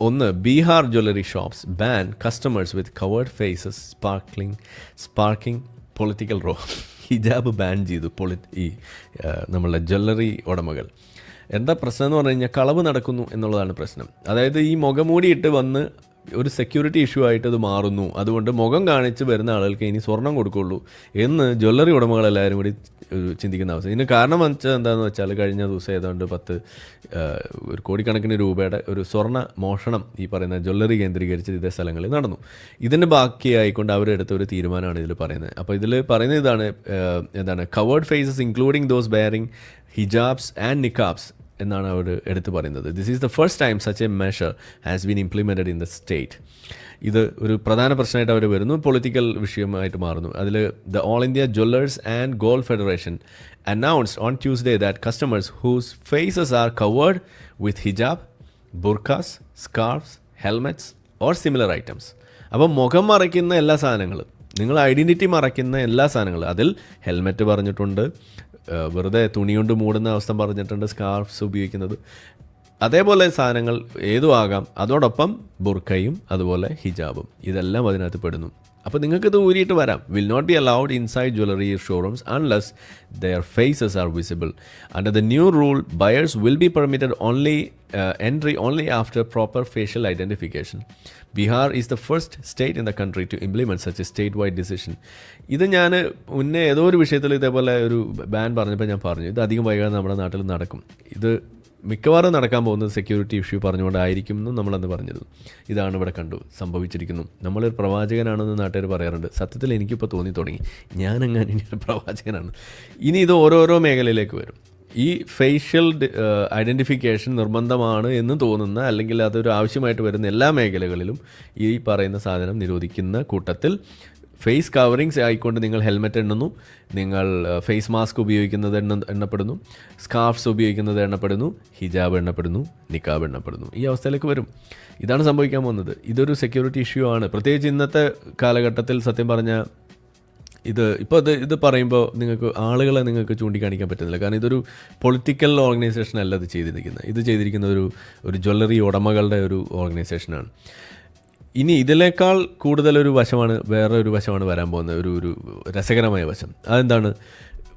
ഒന്ന് Bihar jewellery shops ban customers with covered faces sparkling sparking political row. Hijab ban ചെയ്തു പൊളി ഈ നമ്മളുടെ ജ്വല്ലറി ഉടമകൾ. എന്താ പ്രശ്നം എന്ന് പറഞ്ഞു കഴിഞ്ഞാൽ കളവ് നടക്കുന്നു എന്നുള്ളതാണ് പ്രശ്നം. അതായത് ഈ മുഖമൂടിയിട്ട് വന്ന് ഒരു സെക്യൂരിറ്റി ഇഷ്യൂ ആയിട്ട് അത് മാറുന്നു. അതുകൊണ്ട് മുഖം കാണിച്ച് വരുന്ന ആളുകൾക്ക് ഇനി സ്വർണം കൊടുക്കുള്ളൂ എന്ന് ജ്വല്ലറി ഉടമകളെല്ലാവരും കൂടി ചിന്തിക്കുന്ന അവസ്ഥ. ഇതിന് കാരണം വെച്ചാൽ എന്താണെന്ന് വെച്ചാൽ കഴിഞ്ഞ ദിവസം ഏതാണ്ട് പത്ത് ഒരു കോടിക്കണക്കിന് രൂപയുടെ ഒരു സ്വർണ മോഷണം ഈ പറയുന്ന ജ്വല്ലറി കേന്ദ്രീകരിച്ച് ഇതേ സ്ഥലങ്ങളിൽ നടന്നു. ഇതിന് ബാക്കിയായിക്കൊണ്ട് അവരെടുത്ത ഒരു തീരുമാനമാണ് ഇതിൽ പറയുന്നത്. അപ്പോൾ ഇതിൽ പറയുന്ന ഇതാണ് എന്താണ് covered faces including those bearing hijabs and niqabs എന്നാണ് അവർ എടുത്തു പറയുന്നത്. This is the first time such a measure has been implemented in the state ഇത് ഒരു പ്രധാന പ്രശ്നമായിട്ട് അവർ വരുന്നു. പൊളിറ്റിക്കൽ വിഷയമായിട്ട് മാറുന്നു. അതിൽ the all India jewellers and gold federation announced on Tuesday that customers whose faces are covered with hijab burqas scarves helmets or similar items അപ്പോൾ മുഖം മറയ്ക്കുന്ന എല്ലാ സാധനങ്ങളും നിങ്ങൾ ഐഡന്റിറ്റി മറയ്ക്കുന്ന എല്ലാ സാധനങ്ങളും അതിൽ ഹെൽമെറ്റ് പറഞ്ഞിട്ടുണ്ട് വെറുതെ തുണി കൊണ്ട് മൂടുന്ന അവസ്ഥ പറഞ്ഞിട്ടുണ്ട് സ്കാർഫ്സ് ഉപയോഗിക്കുന്നത്. അതേപോലെ സാധനങ്ങൾ ഏതും ആകാം. അതോടൊപ്പം ബുർക്കയും അതുപോലെ ഹിജാബും. ഇതെല്ലാം അതിനകത്ത് പെടുന്നു. അപ്പോൾ നിങ്ങൾക്ക് ഊരിയിട്ട് വരാം. Will not be allowed inside jewellery showrooms unless their faces are visible under the new rule buyers will be permitted only entry only after proper facial identification Bihar is the first state in the country to implement such a state wide decision ഇത് ഞാൻ മുന്നേ ഏതോ ഒരു വിഷയത്തിൽ ഇതേപോലെ ഒരു ban പറഞ്ഞപ്പോൾ ഞാൻ പറഞ്ഞു ഇത് അധികം വൈകാതെ നമ്മുടെ നാട്ടിൽ നടക്കും. ഇത് മിക്കവാറും നടക്കാൻ പോകുന്നത് സെക്യൂരിറ്റി ഇഷ്യൂ പറഞ്ഞുകൊണ്ടായിരിക്കും എന്നും നമ്മളന്ന് പറഞ്ഞത്. ഇതാണ് ഇവിടെ കണ്ടു സംഭവിച്ചിരിക്കുന്നു. നമ്മളൊരു പ്രവാചകനാണെന്ന് നാട്ടുകാർ പറയാറുണ്ട്. സത്യത്തിൽ എനിക്കിപ്പോൾ തോന്നി തുടങ്ങി. ഞാനെങ്ങനെ പ്രവാചകനാണ്. ഇനി ഇത് ഓരോരോ മേഖലയിലേക്ക് വരും. ഈ ഫേഷ്യൽ ഐഡന്റിഫിക്കേഷൻ നിർബന്ധമാണ് എന്ന് തോന്നുന്ന അല്ലെങ്കിൽ അതൊരു ആവശ്യമായിട്ട് വരുന്ന എല്ലാ മേഖലകളിലും ഈ പറയുന്ന സാധനം നിരോധിക്കുന്ന കൂട്ടത്തിൽ ഫേസ് കവറിങ്സ് ആയിക്കൊണ്ട് നിങ്ങൾ ഹെൽമെറ്റ് എണ്ണുന്നു നിങ്ങൾ ഫേസ് മാസ്ക് ഉപയോഗിക്കുന്നത് എണ്ണ എണ്ണപ്പെടുന്നു സ്കാർഫ്സ് ഉപയോഗിക്കുന്നത് എണ്ണപ്പെടുന്നു ഹിജാബ് എണ്ണപ്പെടുന്നു നിക്കാബ് എണ്ണപ്പെടുന്നു. ഈ അവസ്ഥയിലേക്ക് വരും. ഇതാണ് സംഭവിക്കാൻ പോകുന്നത്. ഇതൊരു സെക്യൂരിറ്റി ഇഷ്യൂ ആണ്. പ്രത്യേകിച്ച് ഇന്നത്തെ കാലഘട്ടത്തിൽ സത്യം പറഞ്ഞാൽ ഇത് ഇപ്പോൾ ഇത് ഇത് പറയുമ്പോൾ നിങ്ങൾക്ക് ആളുകളെ നിങ്ങൾക്ക് ചൂണ്ടിക്കാണിക്കാൻ പറ്റുന്നില്ല. കാരണം ഇതൊരു പൊളിറ്റിക്കൽ ഓർഗനൈസേഷൻ അല്ല ഇത് ചെയ്തിരിക്കുന്നത്. ഇത് ചെയ്തിരിക്കുന്ന ഒരു ഒരു ജ്വല്ലറി ഉടമകളുടെ ഒരു ഓർഗനൈസേഷനാണ് ഇനി ഇതിനേക്കാൾ കൂടുതലൊരു വശമാണ് വേറെ ഒരു വശമാണ് വരാൻ പോകുന്നത്. ഒരു ഒരു രസകരമായ വശം. അതെന്താണ്?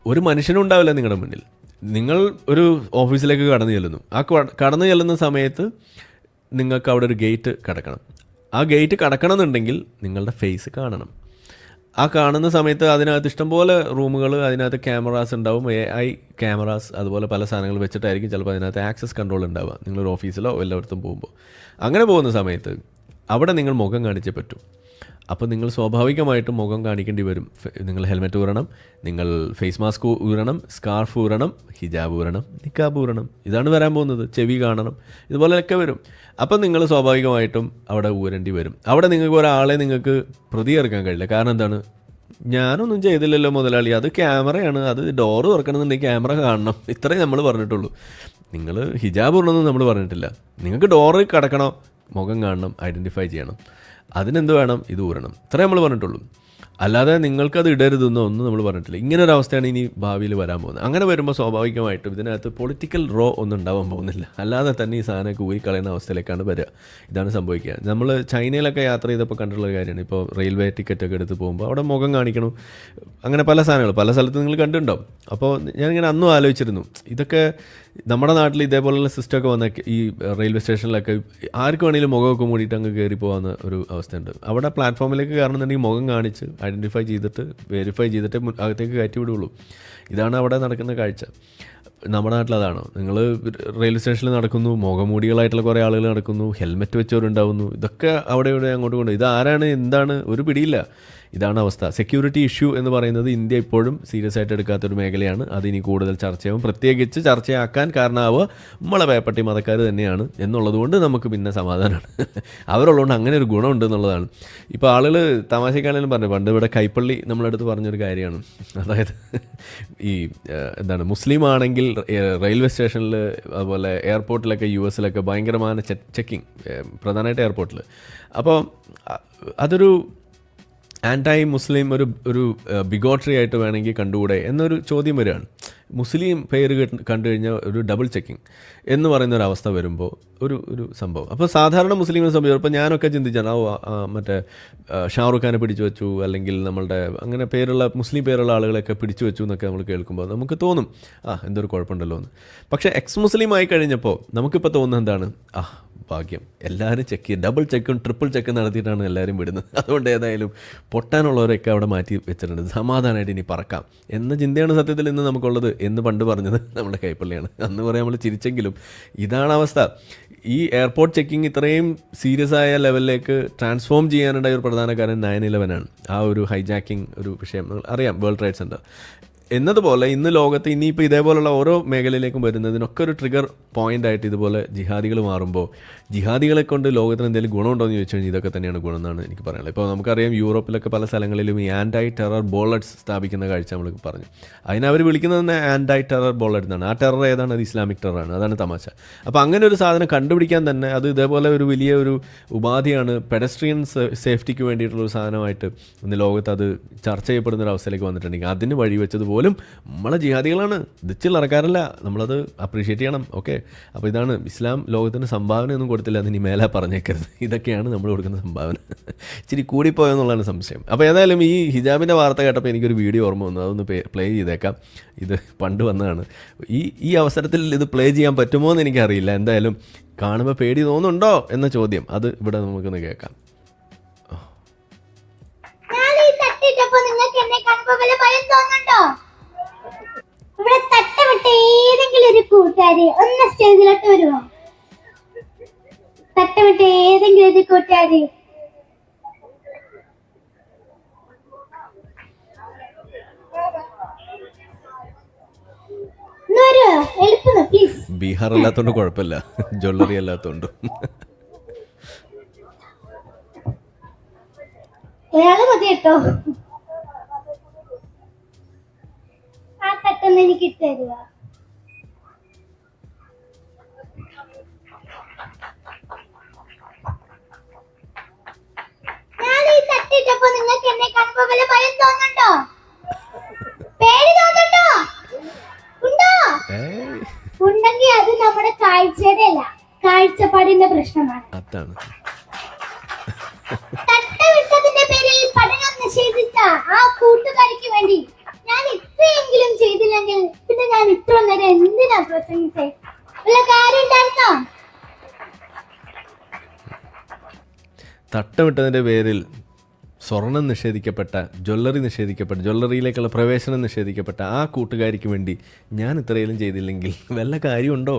ഒരു മനുഷ്യനും ഉണ്ടാവില്ല നിങ്ങളുടെ മുന്നിൽ. നിങ്ങൾ ഒരു ഓഫീസിലേക്ക് കടന്നു ചെല്ലുന്നു. ആ കടന്നു ചെല്ലുന്ന സമയത്ത് നിങ്ങൾക്ക് അവിടെ ഒരു ഗേറ്റ് കടക്കണം. ആ ഗേറ്റ് കടക്കണം എന്നുണ്ടെങ്കിൽ നിങ്ങളുടെ ഫേസ് കാണണം. ആ കാണുന്ന സമയത്ത് അതിനകത്ത് ഇഷ്ടംപോലെ റൂമുകൾ അതിനകത്ത് ക്യാമറാസ് ഉണ്ടാവും. എ ഐ ക്യാമറാസ് അതുപോലെ പല സാധനങ്ങൾ വെച്ചിട്ടായിരിക്കും ചിലപ്പോൾ അതിനകത്ത് ആക്സസ് കൺട്രോൾ ഉണ്ടാവുക നിങ്ങളൊരു ഓഫീസിലോ എല്ലായിടത്തും പോകുമ്പോൾ. അങ്ങനെ പോകുന്ന സമയത്ത് അവിടെ നിങ്ങൾ മുഖം കാണിച്ചേ പറ്റൂ. അപ്പോൾ നിങ്ങൾ സ്വാഭാവികമായിട്ട് മുഖം കാണിക്കേണ്ടി വരും. നിങ്ങൾ ഹെൽമെറ്റ് ഊരണം നിങ്ങൾ ഫേസ് മാസ്ക് ഊരണം സ്കാർഫ് ഊരണം ഹിജാബ് ഊരണം നിക്കാബ് ഊരണം. ഇതാണ് വരാൻ പോകുന്നത്. ചെവി കാണണം. ഇതുപോലെയൊക്കെ വരും. അപ്പം നിങ്ങൾ സ്വാഭാവികമായിട്ടും അവിടെ ഊരേണ്ടി വരും. അവിടെ നിങ്ങൾക്ക് ഒരാളെ നിങ്ങൾക്ക് പ്രതി ഇറക്കാൻ കഴിയില്ല. കാരണം എന്താണ്? ഞാനൊന്നും ചെയ്തില്ലല്ലോ മുതലാളി. അത് ക്യാമറയാണ്. അത് ഡോറ് തുറക്കണമെന്നുണ്ടെങ്കിൽ ക്യാമറ കാണണം. ഇത്രയും നമ്മൾ പറഞ്ഞിട്ടുള്ളൂ. നിങ്ങൾ ഹിജാബ് ഊരണമെന്ന് നമ്മൾ പറഞ്ഞിട്ടില്ല. നിങ്ങൾക്ക് ഡോറ് കടക്കണോ. മുഖം കാണണം. ഐഡന്റിഫൈ ചെയ്യണം. അതിനെന്ത് വേണം? ഇത് ഊരണം. ഇത്രേ നമ്മൾ പറഞ്ഞിട്ടുള്ളൂ. അല്ലാതെ നിങ്ങൾക്കത് ഇടരുതെന്നോ ഒന്നും നമ്മൾ പറഞ്ഞിട്ടില്ല. ഇങ്ങനെ ഒരു അവസ്ഥയാണ് ഇനി ഭാവിയിൽ വരാൻ പോകുന്നത്. അങ്ങനെ വരുമ്പോൾ സ്വാഭാവികമായിട്ടും ഇതിനകത്ത് പൊളിറ്റിക്കൽ റോ ഒന്നും ഉണ്ടാവാൻ പോകുന്നില്ല. അല്ലാതെ തന്നെ ഈ സാധനമൊക്കെ ഊരി കളയുന്ന അവസ്ഥയിലേക്കാണ് വരിക. ഇതാണ് സംഭവിക്കുക. നമ്മൾ ചൈനയിലൊക്കെ യാത്ര ചെയ്തപ്പോൾ കണ്ടിട്ടുള്ള കാര്യമാണ്. ഇപ്പോൾ റെയിൽവേ ടിക്കറ്റൊക്കെ എടുത്ത് പോകുമ്പോൾ അവിടെ മുഖം കാണിക്കണം. അങ്ങനെ പല സാധനങ്ങൾ പല സ്ഥലത്ത് നിങ്ങൾ കണ്ടിട്ടുണ്ടാവും. അപ്പോൾ ഞാനിങ്ങനെ അന്നും ആലോചിച്ചിരുന്നു. ഇതൊക്കെ നമ്മുടെ നാട്ടിൽ ഇതേപോലുള്ള സിസ്റ്റമൊക്കെ വന്ന ഈ റെയിൽവേ സ്റ്റേഷനിലൊക്കെ ആർക്ക് വേണമെങ്കിലും മുഖമൊക്കെ മൂടിയിട്ട് അങ്ങ് കയറി പോകാവുന്ന ഒരു അവസ്ഥയുണ്ട്. അവിടെ പ്ലാറ്റ്ഫോമിലേക്ക് കയറണമെന്നുണ്ടെങ്കിൽ മുഖം കാണിച്ച് ഐഡന്റിഫൈ ചെയ്തിട്ട് വെരിഫൈ ചെയ്തിട്ട് അകത്തേക്ക് കയറ്റി വിടുകയുള്ളൂ ഇതാണ് അവിടെ നടക്കുന്ന കാഴ്ച. നമ്മുടെ നാട്ടിൽ നിങ്ങൾ റെയിൽവേ സ്റ്റേഷനിൽ നടക്കുന്നു മുഖമൂടികളായിട്ടുള്ള കുറേ ആളുകൾ നടക്കുന്നു ഹെൽമെറ്റ് വെച്ചവരുണ്ടാവുന്നു ഇതൊക്കെ അവിടെ ഇവിടെ അങ്ങോട്ട് കൊണ്ട് ഇത് ആരാണ് എന്താണ്? ഒരു പിടിയില്ല. ഇതാണ് അവസ്ഥ. സെക്യൂരിറ്റി ഇഷ്യൂ എന്ന് പറയുന്നത് ഇന്ത്യ ഇപ്പോഴും സീരിയസ് ആയിട്ട് എടുക്കാത്തൊരു മേഖലയാണ്. അതിനി കൂടുതൽ ചർച്ചയാവും. പ്രത്യേകിച്ച് ചർച്ചയാക്കാൻ കാരണമാവുക നമ്മളെ പേപ്പട്ടി മതക്കാർ തന്നെയാണ് എന്നുള്ളതുകൊണ്ട് നമുക്ക് പിന്നെ സമാധാനമാണ്. അവരുള്ളതുകൊണ്ട് അങ്ങനെ ഒരു ഗുണമുണ്ട് എന്നുള്ളതാണ്. ഇപ്പോൾ ആളുകൾ തമാശക്കാണെങ്കിലും പറഞ്ഞു പണ്ട് ഇവിടെ കൈപ്പള്ളി നമ്മളടുത്ത് പറഞ്ഞൊരു കാര്യമാണ്. അതായത് ഈ എന്താണ് മുസ്ലിം ആണെങ്കിൽ റെയിൽവേ സ്റ്റേഷനിൽ അതുപോലെ എയർപോർട്ടിലൊക്കെ യു എസിലൊക്കെ ഭയങ്കരമായ ചെക്കിങ് പ്രധാനമായിട്ട് എയർപോർട്ടിൽ അപ്പോൾ അതൊരു ആന്റൈ മുസ്ലിം ഒരു ഒരു ബിഗോട്ടറി ആയിട്ട് വേണമെങ്കിൽ കണ്ടുകൂടെ എന്നൊരു ചോദ്യം വരികയാണ്. മുസ്ലിം പേര് കണ്ടു കഴിഞ്ഞാൽ ഒരു ഡബിൾ ചെക്കിങ് എന്ന് പറയുന്ന ഒരു അവസ്ഥ വരുമ്പോൾ ഒരു ഒരു സംഭവം. അപ്പോൾ സാധാരണ മുസ്ലിം സംഭവം ഇപ്പോൾ ഞാനൊക്കെ ചിന്തിച്ചാണ് ഓ മറ്റേ ഷാറുഖ് ഖാനെ പിടിച്ചു വെച്ചു അല്ലെങ്കിൽ നമ്മളുടെ അങ്ങനെ പേരുള്ള മുസ്ലിം പേരുള്ള ആളുകളെയൊക്കെ പിടിച്ചു വെച്ചു എന്നൊക്കെ നമ്മൾ കേൾക്കുമ്പോൾ നമുക്ക് തോന്നും ആ എന്തൊരു കുഴപ്പമുണ്ടല്ലോ എന്ന്. പക്ഷേ എക്സ് മുസ്ലിം ആയി കഴിഞ്ഞപ്പോൾ നമുക്കിപ്പോൾ തോന്നുന്നത് എന്താണ്? ആ ഭാഗ്യം. എല്ലാവരും ചെക്ക് ഡബിൾ ചെക്കും ട്രിപ്പിൾ ചെക്കും നടത്തിയിട്ടാണ് എല്ലാവരും വിടുന്നത്. അതുകൊണ്ട് ഏതായാലും പൊട്ടാനുള്ളവരൊക്കെ അവിടെ മാറ്റി വെച്ചിട്ടുണ്ട്. സമാധാനമായിട്ട് ഇനി പറക്കാം. എന്ന ചിന്തയാണ് സത്യത്തിൽ ഇന്ന് നമുക്കുള്ളത് എന്ന് പണ്ട് പറഞ്ഞത് നമ്മുടെ കൈപ്പള്ളിയാണ്. അന്ന് പറയാൻ നമ്മൾ ചിരിച്ചെങ്കിലും ഇതാണ് അവസ്ഥ. ഈ എയർപോർട്ട് ചെക്കിംഗ് ഇത്രയും സീരിയസ് ആയ ലെവലിലേക്ക് ട്രാൻസ്ഫോം ചെയ്യാനുണ്ടായ ഒരു പ്രധാന കാരണം നയൻ ഇലവനാണ് ആ ഒരു ഹൈജാക്കിംഗ് ഒരു വിഷയം അറിയാം. വേൾഡ് ട്രേഡ് സെന്റർ എന്നതുപോലെ ഇന്ന് ലോകത്ത് ഇനിയിപ്പോൾ ഇതേപോലുള്ള ഓരോ മേഖലയിലേക്കും വരുന്നതിനൊക്കെ ഒരു ട്രിഗർ പോയിന്റ് ആയിട്ട് ഇതുപോലെ ജിഹാദികൾ മാറുമ്പോൾ ജിഹാദികളെ കൊണ്ട് ലോകത്തിന് എന്തെങ്കിലും ഗുണമുണ്ടോ എന്ന് ചോദിച്ചു കഴിഞ്ഞാൽ ഇതൊക്കെ തന്നെയാണ് ഗുണം എന്നാണ് എനിക്ക് പറയാനുള്ളത്. ഇപ്പോൾ നമുക്കറിയാം യൂറോപ്പിലൊക്കെ പല സ്ഥലങ്ങളിലും ഈ ആന്റൈ ടെറർ ബോളറ്റ്സ് സ്ഥാപിക്കുന്ന കാഴ്ച നമ്മൾ പറഞ്ഞു. അതിനവർ വിളിക്കുന്നത് തന്നെ ആന്റൈ ടെറർ ബോളറ്റ് എന്നാണ്. ആ ടെറർ ഏതാണ്? അത് ഇസ്ലാമിക് ടെററാണ് അതാണ് തമാശ. അപ്പോൾ അങ്ങനെ ഒരു സാധനം കണ്ടുപിടിക്കാൻ തന്നെ അത് ഇതേപോലെ ഒരു വലിയ ഒരു ഉപാധിയാണ് പെഡസ്ട്രിയൻ സേഫ്റ്റിക്ക് വേണ്ടിയിട്ടുള്ള ഒരു സാധനമായിട്ട് ഇന്ന് ലോകത്ത് അത് ചർച്ച ചെയ്യപ്പെടുന്ന ഒരു അവസ്ഥയിലേക്ക് വന്നിട്ടുണ്ടെങ്കിൽ അതിന് വഴി വെച്ചത് പോലും നമ്മളെ ജിഹാദികളാണ്. ദിച്ചിൽ ഇറക്കാറില്ല നമ്മളത് അപ്രീഷിയേറ്റ് ചെയ്യണം. ഓക്കെ അപ്പോൾ ഇതാണ് ഇസ്ലാം ലോകത്തിന് സംഭാവനയൊന്നും കൊടുത്തില്ല അതിന് മേലെ പറഞ്ഞേക്കരുത്. ഇതൊക്കെയാണ് നമ്മൾ കൊടുക്കുന്ന സംഭാവന. ഇച്ചിരി കൂടിപ്പോയെന്നുള്ളതാണ് സംശയം. അപ്പോൾ ഏതായാലും ഈ ഹിജാബിന്റെ വാർത്ത കേട്ടപ്പോൾ എനിക്കൊരു വീഡിയോ ഓർമ്മ വന്നു. അതൊന്ന് പ്ലേ ചെയ്തേക്കാം. ഇത് പണ്ട് വന്നതാണ്. ഈ ഈ അവസരത്തിൽ ഇത് പ്ലേ ചെയ്യാൻ പറ്റുമോ എന്ന് എനിക്കറിയില്ല. എന്തായാലും കാണുമ്പോൾ പേടി തോന്നുന്നുണ്ടോ എന്ന ചോദ്യം. അത് ഇവിടെ നമുക്കൊന്ന് കേൾക്കാം. നിങ്ങൾക്ക് എന്നെ കാണുമ്പോൾ ഭയം തോന്നുന്നുണ്ടോ? ഇവിടെ തട്ടമിട്ട ഏതെങ്കിലും ഒരു കൂട്ടുകാരി ഒന്ന് സ്റ്റേജിലോട്ട് വരുമോ തട്ടമിട്ട ഏതെങ്കിലും ഒരു കൂട്ടുകാരി. ബീഹാർ അല്ലാത്തോണ്ട് കുഴപ്പമില്ല. ജ്വല്ലറി അല്ലാത്തോണ്ട്. അയാൾ മതി കേട്ടോ. ആ തട്ടൊന്ന് എനിക്ക് ഇട്ടു തരുക ഞാൻ ഈ തട്ടിട്ടപ്പോ നിങ്ങൾക്ക് എന്നെ കാണുമ്പോ വല്ല ഭയം തോന്നുന്നുണ്ടോ? പേടി തോന്നുന്നുണ്ടോ? ഉണ്ടോ? ഉണ്ടെങ്കിൽ അത് നമ്മുടെ കാഴ്ചയുടെ അല്ല കാഴ്ചപ്പാടിന്റെ പ്രശ്നമാണ്. അതാണ്. തട്ടവിട്ടതിന്റെ പേരിൽ പഠനം നിഷേധിച്ച ആ കൂട്ടുകാരിക്ക് വേണ്ടി ഞാൻ ഇത്രയെങ്കിലും ചെയ്തില്ലെങ്കിൽ പിന്നെ ഞാൻ ഇത്ര നേരം എന്തിനാ പ്രസംഗിച്ചേ? വല്ല കാര്യം ഉണ്ടായിരുന്നോ? തട്ടമിട്ടതിന്റെ പേരിൽ സ്വർണം നിഷേധിക്കപ്പെട്ട ജ്വല്ലറി നിഷേധിക്കപ്പെട്ട ജ്വല്ലറിയിലേക്കുള്ള പ്രവേശനം നിഷേധിക്കപ്പെട്ട ആ കൂട്ടുകാരിക്ക് വേണ്ടി ഞാൻ ഇത്രയെങ്കിലും ചെയ്തില്ലെങ്കിൽ വല്ല കാര്യമുണ്ടോ?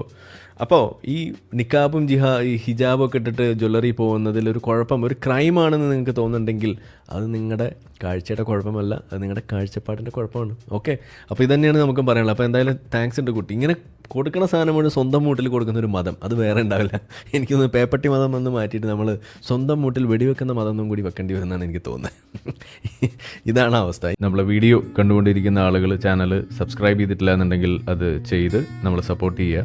അപ്പോൾ ഈ നിക്കാബും ജിഹാ ഈ ഹിജാബും ഒക്കെ ഇട്ടിട്ട് ജ്വല്ലറി പോകുന്നതിൽ ഒരു കുഴപ്പം ഒരു ക്രൈമാണെന്ന് നിങ്ങൾക്ക് തോന്നുന്നുണ്ടെങ്കിൽ അത് നിങ്ങളുടെ കാഴ്ചയുടെ കുഴപ്പമല്ല അത് നിങ്ങളുടെ കാഴ്ചപ്പാടിന്റെ കുഴപ്പമാണ്. ഓക്കെ? അപ്പോൾ ഇതന്നെയാണ് നമുക്ക് പറയാനുള്ളത്. അപ്പോൾ എന്തായാലും താങ്ക്സ് ഉണ്ട് കുട്ടി. ഇങ്ങനെ കൊടുക്കണ സാധനം മുഴുവൻ സ്വന്തം മൂട്ടിൽ കൊടുക്കുന്ന ഒരു മതം. അത് വേറെ ഉണ്ടാവില്ല. എനിക്കൊന്ന് പേപ്പട്ടി മതം എന്ന് മാറ്റിയിട്ട് നമ്മൾ സ്വന്തം മൂട്ടിൽ വെടിവെക്കുന്ന മതം ഒന്നും കൂടി വെക്കേണ്ടി വരുന്നതാണ് എനിക്ക് തോന്നുന്നത്. ഇതാണ് അവസ്ഥ. നമ്മളെ വീഡിയോ കണ്ടുകൊണ്ടിരിക്കുന്ന ആളുകൾ ചാനൽ സബ്സ്ക്രൈബ് ചെയ്തിട്ടില്ല എന്നുണ്ടെങ്കിൽ അത് ചെയ്ത് നമ്മളെ സപ്പോർട്ട് ചെയ്യുക.